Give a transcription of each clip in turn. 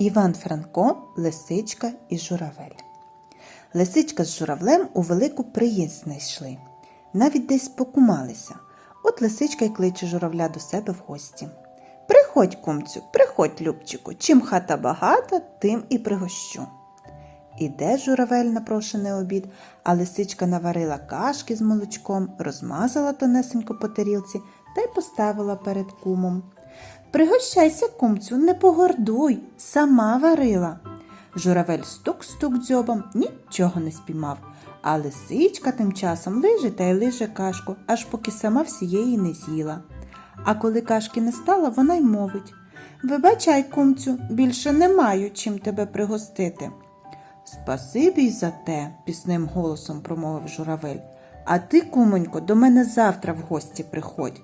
Іван Франко, Лисичка і Журавель. Лисичка з журавлем у велику приязнь знайшли. Навіть десь покумалися. От лисичка й кличе журавля до себе в гості. Приходь, кумцю, приходь, Любчику, чим хата багата, тим і пригощу. Іде журавель на прошений обід, а лисичка наварила кашки з молочком, розмазала тонесенько по тарілці та й поставила перед кумом. Пригощайся, кумцю, не погордуй, сама варила. Журавель стук-стук дзьобом, нічого не спіймав, а лисичка тим часом лиже та й лиже кашку, аж поки сама всієї не з'їла. А коли кашки не стало, вона й мовить Вибачай, кумцю, більше не маю чим тебе пригостити. Спасибі й за те, пісним голосом промовив журавель. А ти, кумонько, до мене завтра в гості приходь.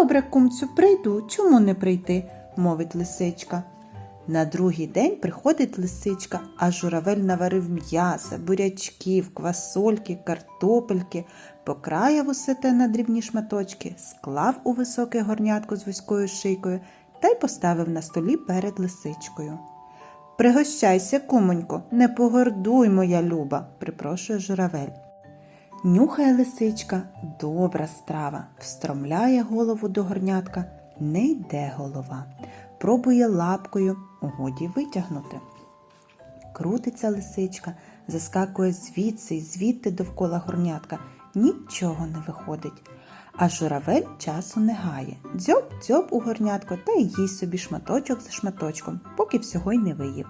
Добре, кумцю, прийду. Чому не прийти? мовить лисичка. На другий день приходить лисичка, а журавель наварив м'яса, бурячків, квасольки, картопельки, покраяв усе те на дрібні шматочки, склав у високе горнятко з вузькою шийкою та й поставив на столі перед лисичкою. Пригощайся, кумонько, не погордуй, моя люба, припрошує журавель. Нюхає лисичка, добра страва, встромляє голову до горнятка, не йде голова, пробує лапкою, годі витягнути. Крутиться лисичка, заскакує звідси й звідти довкола горнятка, нічого не виходить. А журавель часу не гає. Дзьоб дзьоб у горнятко та й їсть собі шматочок за шматочком, поки всього й не виїв.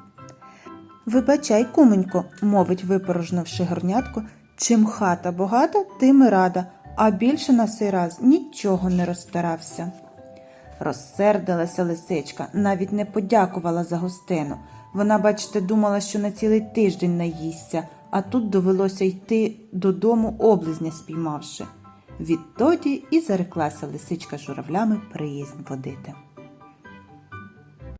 Вибачай, куменько, мовить, випорожнивши горнятко, чим хата багата, тим і рада, а більше на сей раз нічого не розстарався. Розсердилася лисичка, навіть не подякувала за гостину. Вона, бачите, думала, що на цілий тиждень наїсться, а тут довелося йти додому облизня спіймавши. Відтоді і зареклася лисичка журавлями приязнь водити.